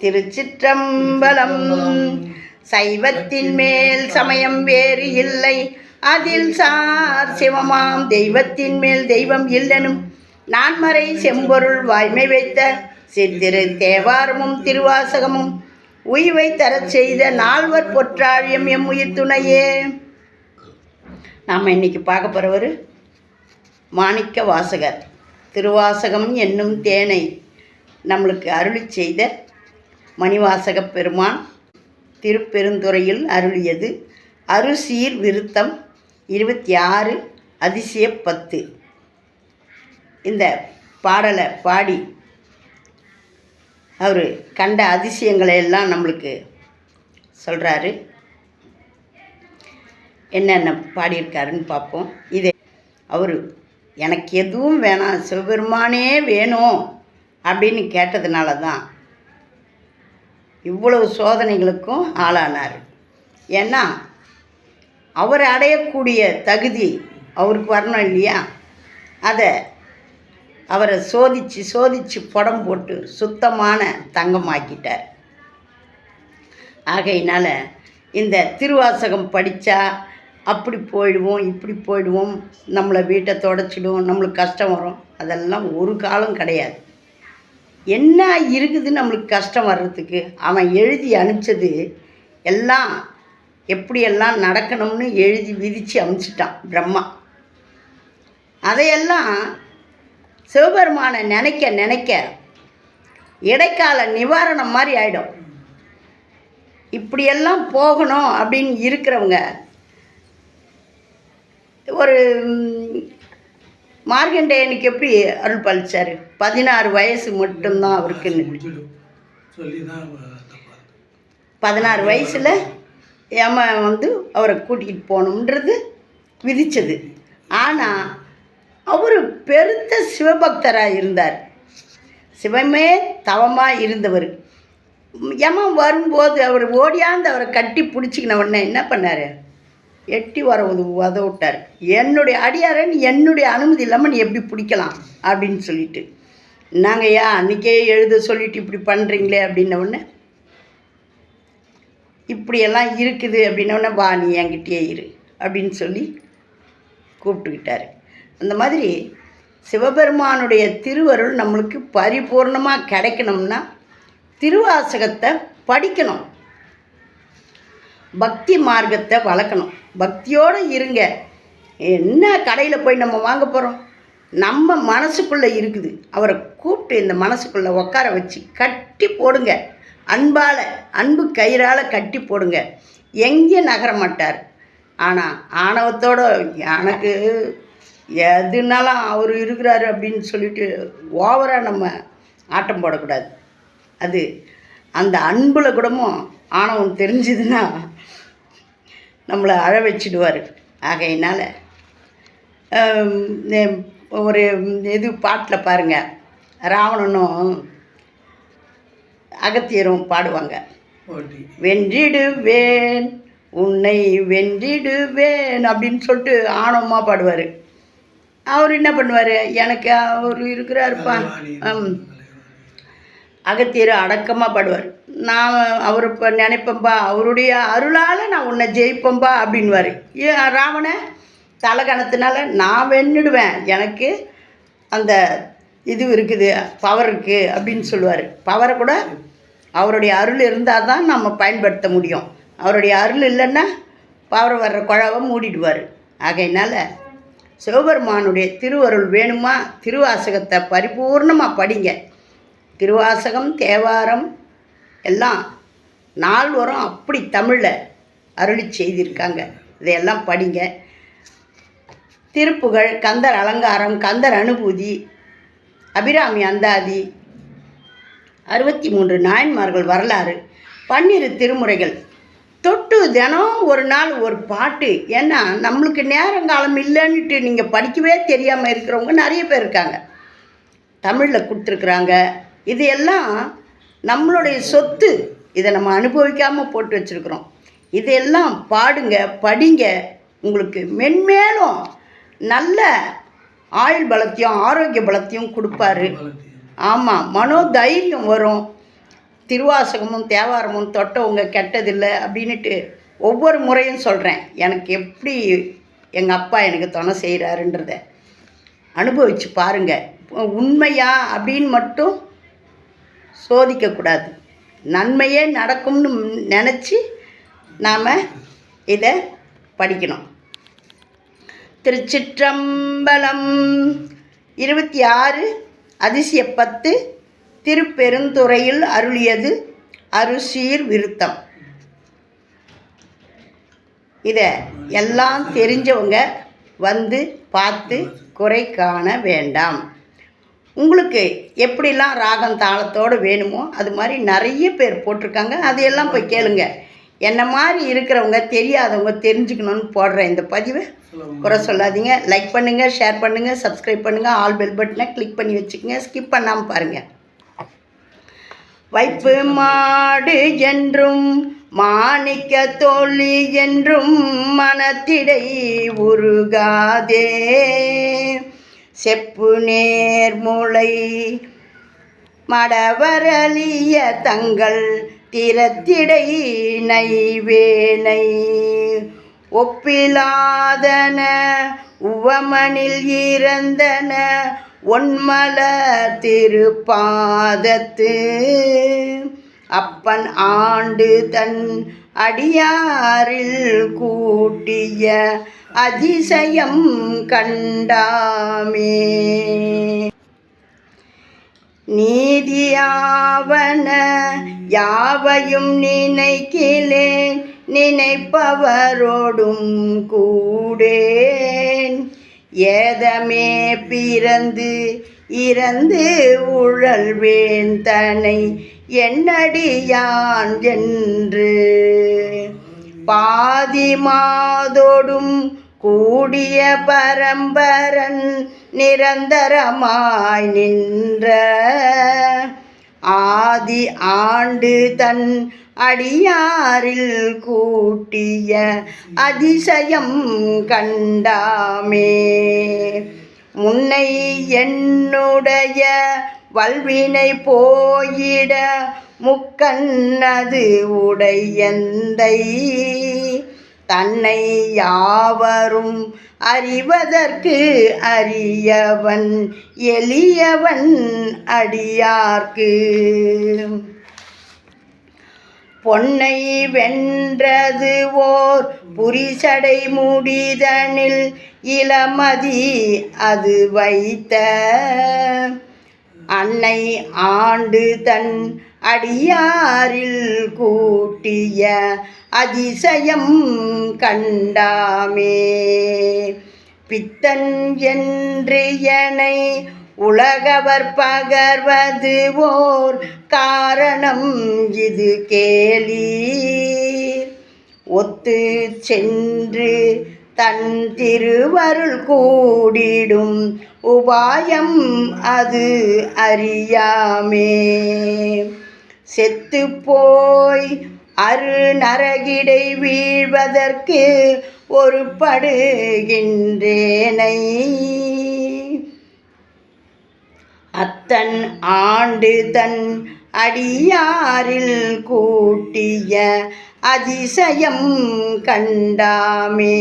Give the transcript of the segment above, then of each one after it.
திருச்சிற்றம்பலம். சைவத்தின் மேல் சமயம் வேறு இல்லை. அதில் சார் சிவமாம். தெய்வத்தின் மேல் தெய்வம் இல்லனும். நான்மறை செம்பொருள் வாய்மை வைத்த சித்திரு தேவாரமும் திருவாசகமும் உய்வை தரச் செய்த நால்வர் பொற்றாழியம் எம் உயிர் துணையே. நாம் இன்னைக்கு பார்க்க போகிறவர் மாணிக்க வாசகர். திருவாசகம் என்னும் தேனை நம்மளுக்கு அருளி செய்த மணிவாசகப் பெருமான் திருப்பெருந்துறையில் அருளியது. அருசீர் விருத்தம் இருபத்தி ஆறு அதிசய பத்து. இந்த பாடலை பாடி அவர் கண்ட அதிசயங்களை எல்லாம் நம்மளுக்கு சொல்கிறாரு என்னென்ன பாடியிருக்காருன்னு பார்ப்போம். இது அவர் எனக்கு எதுவும் வேணாம் சிவபெருமானே வேணும் அப்படின்னு கேட்டதுனால தான் இவ்வளவு சோதனைகளுக்கும் ஆளானார். ஏன்னா அவர் அடையக்கூடிய தகுதி அவருக்கு வரணும் இல்லையா? அதை அவரை சோதித்து சோதித்து படம் போட்டு சுத்தமான தங்கமாக்கிட்டார். ஆகையினால் இந்த திருவாசகம் படித்தா அப்படி போயிடுவோம் இப்படி போயிடுவோம் நம்மளை வீட்டை தொடச்சிடுவோம் நம்மளுக்கு கஷ்டம் வரும். அதெல்லாம் ஒரு காலம் கிடையாது. என்ன இருக்குது நம்மளுக்கு கஷ்டம் வர்றதுக்கு அவன் எழுதி அனுப்பிச்சது எல்லாம் எப்படியெல்லாம் நடக்கணும்னு எழுதி விதித்து அனுப்பிச்சிட்டான் பிரம்மா. அதையெல்லாம் சிவபெருமானை நினைக்க நினைக்க இடைக்கால நிவாரணம் மாதிரி ஆகிடும் இப்படியெல்லாம் போகணும் அப்படின்னு இருக்கிறவங்க ஒரு ம், மார்க்கண்டேயனுக்கு எப்படி அருள் பழிச்சார் பதினாறு வயசு மட்டும்தான் அவருக்குன்னு பதினாறு வயசில் ஏம வந்து அவரை கூட்டிகிட்டு போகணுன்றது விதிச்சது. ஆனால் அவர் பெருத்த சிவபக்தராக இருந்தார். சிவமே தவமாக இருந்தவர். யமன் வரும்போது அவர் ஓடியாந்து அவரை கட்டி பிடிச்சிக்கின உடனே என்ன பண்ணார்? எட்டி வர உத என்னுடைய அடியாரன் என்னுடைய அனுமதி இல்லாமல் நீ எப்படி பிடிக்கலாம்? அப்படின்னு சொல்லிட்டு. நாங்கள் ஏன் அன்றைக்கே எழுத சொல்லிட்டு இப்படி பண்ணுறீங்களே அப்படின்னவுடனே இப்படியெல்லாம் இருக்குது அப்படின்னோடனே வா நீ என்கிட்டயே இரு அப்படின்னு சொல்லி கூப்பிட்டுக்கிட்டாரு. அந்த மாதிரி சிவபெருமானுடைய திருவருள் நம்மளுக்கு பரிபூர்ணமாக கிடைக்கணும்னா திருவாசகத்தை படிக்கணும். பக்தி மார்க்கத்தை வளர்க்கணும். பக்தியோடு இருங்க. என்ன கடையில் போய் நம்ம வாங்க போகிறோம் நம்ம மனசுக்குள்ளே இருக்குது. அவரை கூப்பிட்டு இந்த மனசுக்குள்ளே உட்கார வச்சு கட்டி போடுங்க. அன்பால் அன்பு கயிறால் கட்டி போடுங்க. எங்கேயும் நகர மாட்டார்? ஆனால் ஆணவத்தோட எனக்கு எதுனாலும் அவர் இருக்கிறாரு அப்படின்னு சொல்லிட்டு ஓவராக நம்ம ஆட்டம் போடக்கூடாது. அது அந்த அன்பில் கூடமும் ஆணவம் தெரிஞ்சுதுன்னா நம்மளை அழ வச்சிடுவார். ஆகையினால் ஒரு இது பாட்டில் பாருங்கள் ராவணனும் அகத்தியரும் பாடுவாங்க. வென்றிடுவேன் உன்னை வென்றிடுவேன் அப்படின்னு சொல்லிட்டு ஆணவமாக பாடுவார். அவர் என்ன பண்ணுவார்? எனக்கு அவர் இருக்கிறாருப்பா. அகத்தியர் அடக்கமாக பாடுவார். நான் அவர் இப்போ நினைப்பேன்பா அவருடைய அருளால் நான் உன்னை ஜெயிப்பேன்பா அப்படின்வார். ஏன் ராவண தலகணத்தினால நான் வென்னுடுவேன். எனக்கு அந்த இது இருக்குது பவர் இருக்குது அப்படின்னு சொல்லுவார். பவரை கூட அவருடைய அருள் இருந்தால் தான் நம்ம பயன்படுத்த முடியும். அவருடைய அருள் இல்லைன்னா பவர் வர்ற குழாவை மூடிடுவார். ஆகையினால சிவபெருமானுடைய திருவருள் வேணுமா? திருவாசகத்தை பரிபூர்ணமாக படிங்க. திருவாசகம் தேவாரம் எல்லாம் நால்வரும் அப்படி தமிழில் அருளி செய்திருக்காங்க. இதையெல்லாம் படிங்க. திருப்புகழ் கந்தர் அலங்காரம் கந்தர் அனுபூதி அபிராமி அந்தாதி அறுபத்தி மூன்று நாயன்மார்கள் வரலாறு பன்னிரு திருமுறைகள். தொட்டு தினம் ஒரு நாள் ஒரு பாட்டு. ஏன்னா நம்மளுக்கு நேரங்காலம் இல்லைன்ட்டு நீங்கள் படிக்கவே தெரியாமல் இருக்கிறவங்க நிறைய பேர் இருக்காங்க. தமிழில் கொடுத்துருக்குறாங்க. இது எல்லாம் நம்மளுடைய சொத்து இதை நம்ம அனுபவிக்காமல் போட்டு வச்சுருக்குறோம். இதையெல்லாம் பாடுங்க படிங்க. உங்களுக்கு மென்மேலும் நல்ல ஆயுள் பலத்தையும் ஆரோக்கிய பலத்தையும் கொடுப்பாரு. ஆமாம் மனோதைரியம் வரும். திருவாசகமும் தேவாரமும் தொட்டவங்க கெட்டதில்லை அப்படின்னுட்டு ஒவ்வொரு முறையும் சொல்கிறேன் எனக்கு எப்படி எங்கள் அப்பா எனக்கு துணை செய்கிறாருன்றத அனுபவித்து பாருங்கள் உண்மையா அப்படின்னு மட்டும் சோதிக்கக்கூடாது. நன்மையே நடக்கும்னு நினச்சி நாம் இதை படிக்கணும். திருச்சிற்றம்பலம் இருபத்தி ஆறு அதிசய பத்து திருப்பெருந்துறையில் அருளியது அருசீர் விருத்தம். இதை எல்லாம் தெரிஞ்சவங்க வந்து பார்த்து குறை காண வேண்டாம். உங்களுக்கு எப்படிலாம் ராகம் தாளத்தோடு வேணுமோ அது மாதிரி நிறைய பேர் போட்டிருக்காங்க. அதையெல்லாம் போய் கேளுங்க. என்ன மாதிரி இருக்கிறவங்க தெரியாதவங்க தெரிஞ்சுக்கணும்னு போடுற இந்த பதிவை குறை சொல்லாதீங்க. லைக் பண்ணுங்கள் ஷேர் பண்ணுங்கள் சப்ஸ்கிரைப் பண்ணுங்கள் ஆல் பெல் பட்டனை கிளிக் பண்ணி வச்சுக்கோங்க. ஸ்கிப் பண்ணாமல் பாருங்கள் வைப்பு மாடு என்றும் மாணிக்க தோழி என்றும் மனத்திடை உருகாதே. செப்பு நேர்முளை மடவரலிய தங்கள் திறத்திடை நைவேனை ஒப்பிலாதன உவமனில் இறந்தன ஒன்மல திருப்பாதத்து. அப்பன் ஆண்டு தன் அடியாரில் கூட்டிய அதிசயம் கண்டாமே. நீதியாவன யாவையும் நினைக்கிலேன் நினைப்பவரோடும் கூடேன். ஏதமே பிறந்து இறந்து உழல்வேன் தனை என்னடியான் என்று. பாதி மாதோடும் கூடிய பரம்பரன் நிரந்தரமாய் நின்ற ஆதி ஆண்டு தன் அடியாரில் கூட்டிய அதிசயம் கண்டாமே. முன்னை என்னுடைய வல்வினை போயிட முக்கண்ணது உடையந்தை. தன்னை யாவரும் அறிவதற்கு அரியவன் எளியவன் அடியார்க்கு. பொன்னை வென்றது ஓர் புரிசடை முடிதனில் இளமதி அது வைத்த அன்னை ஆண்டு தன் அடியாரில் கூட்டிய அதிசயம் கண்டாமே. பித்தன் என்று எனை உலகவர் பகர்வது ஓர் காரணம் இது கேலி. ஒத்து சென்று தன் திருவருள் கூடிடும் உபாயம் அது அறியாமே. செத்து போய் அரு நரகிடை வீழ்வதற்கு ஒரு படுகின்றேனை அத்தன் ஆண்டு தன் அடியாரில் கூட்டிய அதிசயம் கண்டாமே.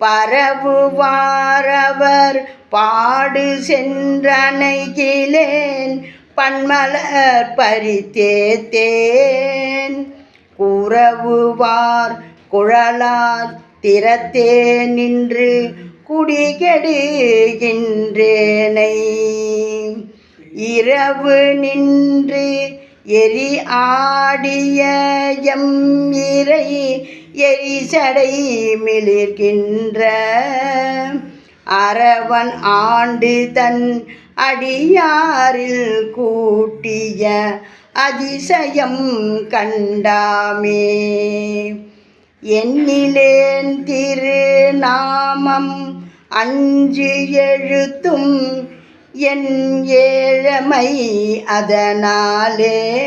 பரவுவாரவர் பாடு சென்றணைகிலேன் பன்மலர் பறித்தேத்தேன் குறவுவார் குழலார் திறத்தே நின்று குடிகெடுகின்றேனை. இரவு நின்று எரி ஆடிய எம் இறை எரிசடை மிளிர்கின்ற. அரவன் ஆண்டு தன் அடியாரில் கூட்டிய அதிசயம் கண்டாமே. எண்ணிலேன் திருநாமம் அஞ்சு எழுத்தும் என் ஏழமை அதனாலே.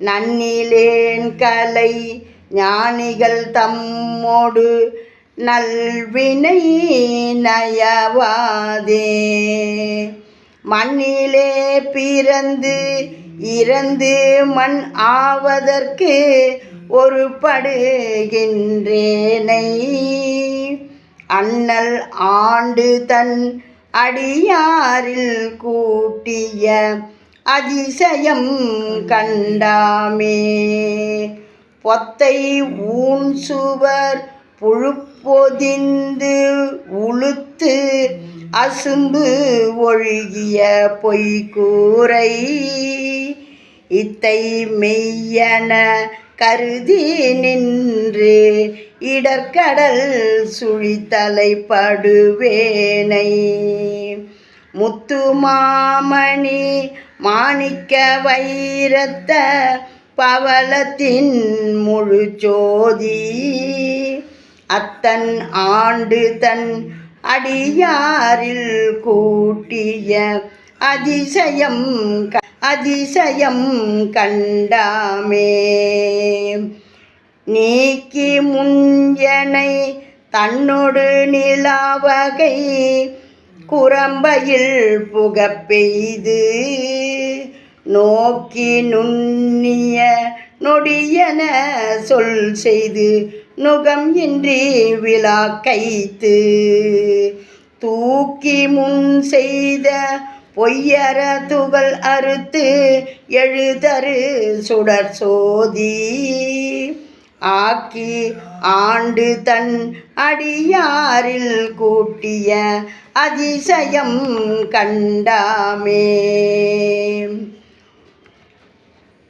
நன்னிலேன் கலை ஞானிகள் தம்மோடு நல்வினை நயவாதே. மண்ணிலே பிறந்து இறந்து மண் ஆவதற்கு ஒரு படுகின்றேனை அண்ணல் ஆண்டு தன் அடியாரில் கூட்டிய அதிசயம் கண்டாமே. பொத்தை ஊன் சுவர் புழுப்பொதிந்து உளுத்து அசும்பு ஒழுகிய பொய்கூரை. இத்தை மெய்யன கருதி நின்று இடர்கடல் சுழித்தலை படுவேனை. முத்து மாமணி மாணிக்க வைரத்த பவளத்தின் முழு ஜோதி அத்தன் ஆண்டு தன் அடியாரில் கூட்டிய அதிசயம் அதிசயம் கண்டாமே. நீக்கி முன்யனை தன்னொடு நிலாவகை குரம்பையில் புகப்பெய்து. நோக்கி நுண்ணிய நொடியன சொல் செய்து நுகம் இன்றி விழா கைத்து. தூக்கி முன் செய்த பொய்யற துகள் அறுத்து எழுதரு சுடர் சோதி. ஆக்கி ஆண்டு தன் அடியாரில் கூட்டிய அதிசயம் கண்டாமே.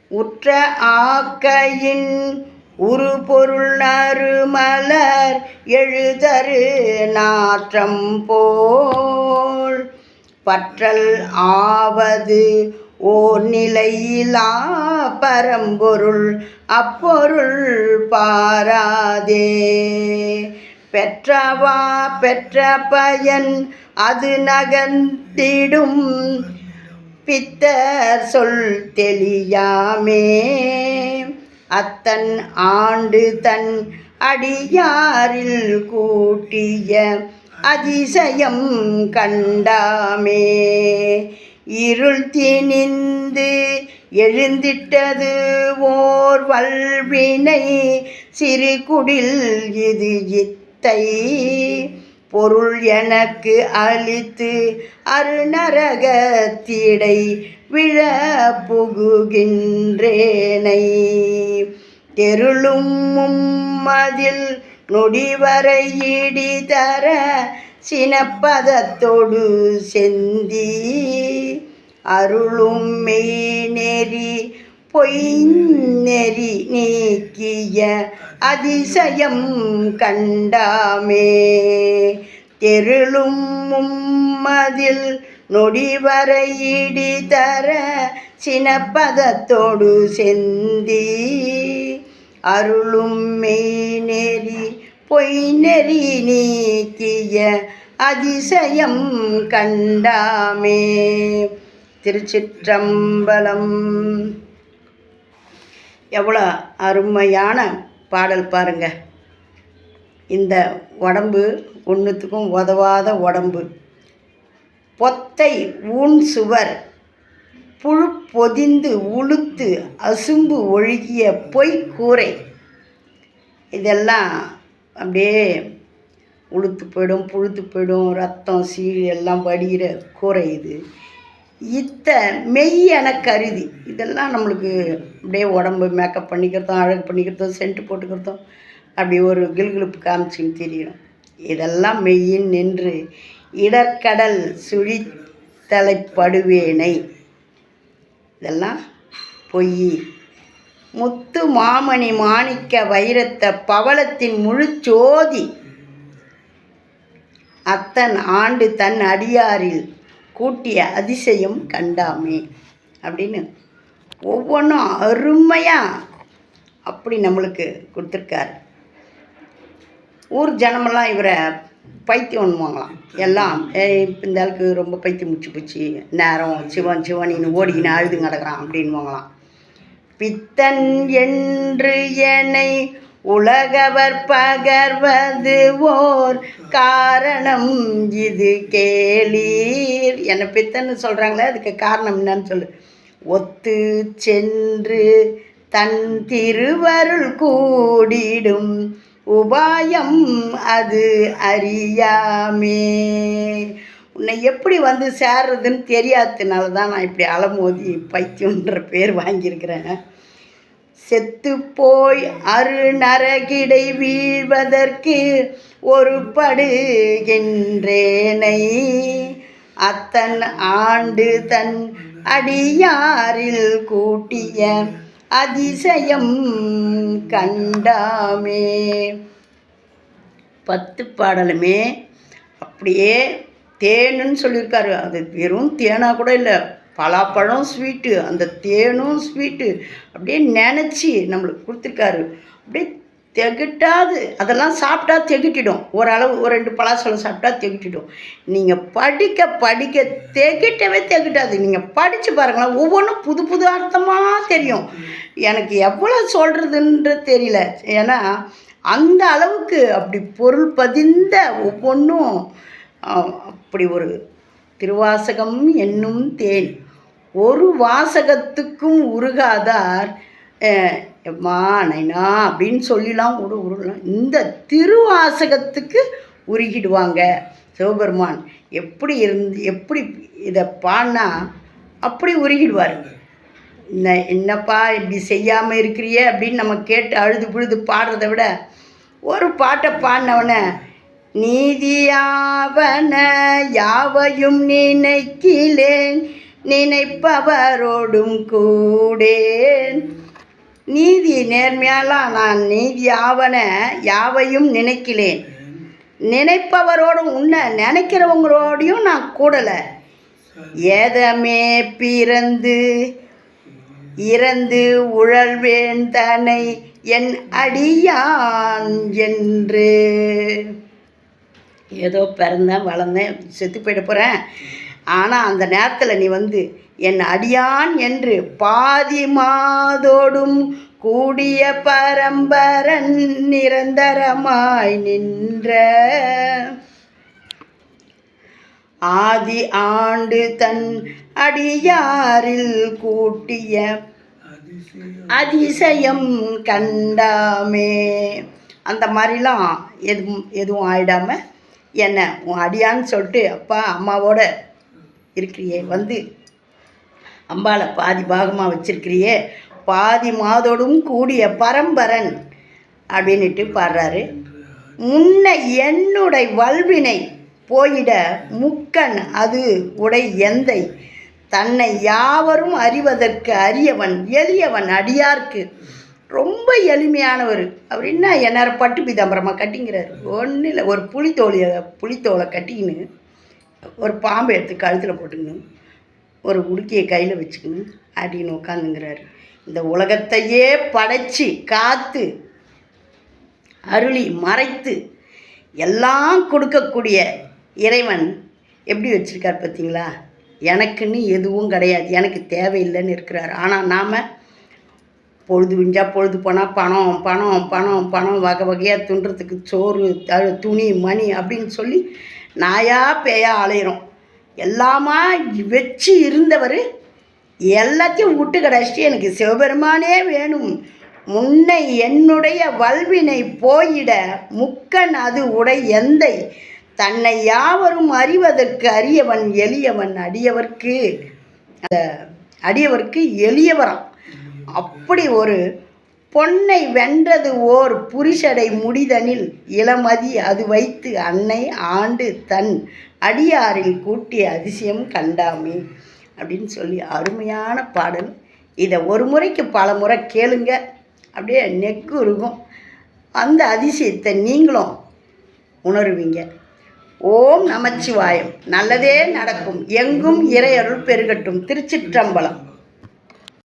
உற்ற ஆக்கையின் உருபொருள் நறுமலர் எழுதரு நாற்றம் போல். பற்றல் ஆவது ஓர் நிலையிலா பரம்பொருள் அப்பொருள் பாராதே. பெற்றவா பெற்ற பயன் அது நகர்ந்திடும் பித்தர் சொல் தெளியாமே. அத்தன் ஆண்டு தன் அடியாரில் கூட்டிய அதிசயம் கண்டாமே. இருள் திணிந்து எழுந்திட்டது ஓர் வல்வினை. சிறு குடில் இது இத்தை. பொருள் எனக்கு அளித்து அருநரகத்திடை விழ புகுகின்றேனை. தெருளும் மும்மதில் நொடிவரை இடி தர சினப்பதத்தோடு செந்தி அருளும் மெய் நெறி பொய் நெறி நீக்கிய அதிசயம் கண்டாமே. தெருளும் மும்மதில் நொடிவரையிடி தர சினப்பதத்தோடு செந்தி அருளும் மெய் நெறி பொய் நெறி நீக்கிய அதிசயம் கண்டாமே. திருச்சிற்றம்பலம். எவ்வளோ அருமையான பாடல் பாருங்க. இந்த உடம்பு ஒன்றுத்துக்கும் உதவாத உடம்பு. பொத்தை ஊன் சுவர் புழு பொதிந்து உளுத்து அசும்பு ஒழுகிய பொய்க்கூரை. இதெல்லாம் அப்படியே உளுத்து போயிடும் புழுத்து போயிடும் ரத்தம் சீழ் எல்லாம் வடிகிற கூரை இது. இத்த மெய் கருதி இதெல்லாம் நம்மளுக்கு அப்படியே உடம்பு மேக்கப் பண்ணிக்கிறதும் அழகு பண்ணிக்கிறதும் சென்ட் போட்டுக்கிறதும் அப்படி ஒரு கிலுகிலுப்பு காமிச்சின்னு தெரியும். இதெல்லாம் மெய்யின் நின்று இடர்கடல் சுழித்தலைப்படுவேனை. இதெல்லாம் பொய். முத்து மாமணி மாணிக்க வைரத்த பவளத்தின் முழுச்சோதி அத்தன் ஆண்டு தன் அடியாரில் கூட்டிய அதிசயம் கண்டாமே அப்படின்னு ஒவ்வொன்றும் அருமையாக அப்படி நம்மளுக்கு கொடுத்துருக்காரு. ஊர் ஜனமெல்லாம் இவரை பைத்தியம் ஒன்றுவாங்களாம் எல்லாம் ஏய் இந்த ஆளுக்கு ரொம்ப பைத்தியம் முடிச்சு போச்சு. நேரம் சிவன் சிவனின்னு ஓடிக்கின்னு அழுது கிடக்குறான் அப்படின்வாங்களாம் பித்தன் என்று என்னை உலகவர் பகர்வது ஓர் காரணம். இது கேளீர். என்னை பித்தன்னு சொல்கிறாங்களே அதுக்கு காரணம் என்னன்னு சொல்லு. ஒத்து சென்று தன் திருவருள் கூடிடும் உபாயம் அது அறியாமே. உன்னை எப்படி வந்து சேர்றதுன்னு தெரியாததுனால தான் நான் இப்படி அலமோதி பைத்தியம்ன்ற பேர் வாங்கியிருக்கிறேன். செத்துப்போய் அரு நரகிடை வீழ்வதற்கு ஒரு படுகின்றேனை அத்தன் ஆண்டு தன் அடியாரில் கூட்டிய அதிசயம் கண்டாமே. பத்து பாடலுமே அப்படியே தேனுன்னு சொல்லியிருக்காரு. அது வெறும் தேனாக கூட இல்லை. பலாப்பழம் ஸ்வீட்டு அந்த தேனும் ஸ்வீட்டு அப்படியே நினச்சி நம்மளுக்கு கொடுத்துருக்காரு. அப்படியே தெகட்டாது. அதெல்லாம் சாப்பிட்டா திகட்டிடும். ஓரளவு ஒரு ரெண்டு பலாசலம் சாப்பிட்டா திகட்டிடும். நீங்கள் படிக்க படிக்க திகட்டவே திகட்டாது. நீங்கள் படித்து பாருங்களேன் ஒவ்வொன்றும் புது புது அர்த்தமாக தெரியும். எனக்கு எவ்வளோ சொல்கிறதுன்ற தெரியல. ஏன்னா அந்த அளவுக்கு அப்படி பொருள் பதிந்த ஒவ்வொன்றும் அப்படி ஒரு திருவாசகம் என்னும் தேன். ஒரு வாசகத்துக்கும் உருகாதார் அஹ், எம்மா நைனா அப்படின்னு சொல்லிலாம் கூட உருகலாம். இந்த திருவாசகத்துக்கு உருகிடுவாங்க சிவபெருமான். எப்படி இருந்து எப்படி இதை பாடினா அப்படி உருகிடுவார். என்ன என்னப்பா இப்படி செய்யாமல் இருக்கிறியே அப்படின்னு நம்ம கேட்டு அழுது புழுது பாடுறதை விட ஒரு பாட்டை பாடினவனே நீதியாவன யாவையும் நினைக்கிலேன். நினைப்பவரோடும் கூடேன். நீதி நேர்மையாலாம் நான் நீதி ஆவன யாவையும் நினைக்கிலேன். நினைப்பவரோடும் உன்னை நினைக்கிறவங்களோடையும் நான் கூடலை. ஏதமே பிறந்து இறந்து உழல்வேன் தன்னை என் அடியான் என்று. ஏதோ பிறந்தேன் வளர்ந்தேன் செத்து போயிட போகிறேன் ஆனால் அந்த நேரத்தில் நீ வந்து என் அடியான் என்று பாதி மாதோடும் கூடிய பரம்பரன் நிரந்தரமாய் நின்ற ஆதி ஆண்டு தன் அடியாரில் கூட்டிய அதிசயம் கண்டாமே. அந்த மாதிரிலாம் எதுவும் எதுவும் ஆயிடாமல் என்ன உன் அடியான்னு சொல்லிட்டு அப்பா அம்மாவோட இருக்கிறியே வந்து. அம்பாளை பாதி பாகமாக வச்சிருக்கிறியே பாதி மாதோடும் கூடிய பரம்பரன் அப்படின்ட்டு பாடுறாரு. முன்ன என்னுடைய வல்வினை போயிட முக்கன் அது உடை எந்தை. தன்னை யாவரும் அறிவதற்கு அரியவன் எளியவன் அடியார்க்கு. ரொம்ப எளிமையானவர். அவர் என்ன எந்நேரம் பட்டு பீதாம்பரமாக கட்டிங்கிறார். ஒன்றும் இல்லை. ஒரு புளித்தோலியை புளித்தோலை கட்டிக்கின்னு ஒரு பாம்பை எடுத்து கழுத்தில் போட்டுக்கணும் ஒரு உடுக்கியை கையில் வச்சுக்கணும் அப்படின்னு உட்காந்துங்கிறாரு இந்த உலகத்தையே படைச்சி காத்து அருளி மறைத்து எல்லாம் கொடுக்கக்கூடிய இறைவன் எப்படி வச்சுருக்கார் பார்த்தீங்களா? எனக்குன்னு எதுவும் கிடையாது. எனக்கு தேவையில்லைன்னு இருக்கிறார். ஆனால் நாம் பொழுது விஞ்சா பொழுது போனால் பணம் பணம் பணம் பணம் வகை வகையாக துண்டுறதுக்கு சோறு துணி மணி அப்படின்னு சொல்லி நாயா பேயா அலையிறோம். எல்லாமா வச்சு இருந்தவர் எல்லாத்தையும் விட்டு கிடச்சிட்டு எனக்கு சிவபெருமானே வேணும். முன்னை என்னுடைய வல்வினை போயிட முக்கன் அது உடை எந்தை? தன்னை யாவரும் அறிவதற்கு அரியவன் எளியவன் அடியவர்க்கு அந்த அடியவர்க்கு எளியவரான் அப்படி ஒரு பொன்னை வென்றது ஓர் புரிஷடை முடிதனில் இளமதி அது வைத்து அன்னை ஆண்டு தன் அடியாரில் கூட்டிய அதிசயம் கண்டாமே அப்படின்னு சொல்லி அருமையான பாடல். இதை ஒரு முறைக்கு பல முறை கேளுங்க. அப்படியே நெக்கு இருக்கும் அந்த அதிசயத்தை நீங்களும் உணருவீங்க. ஓம் நமச்சிவாயம். நல்லதே நடக்கும். எங்கும் இறையருள் பெருகட்டும். திருச்சிற்றம்பலம்.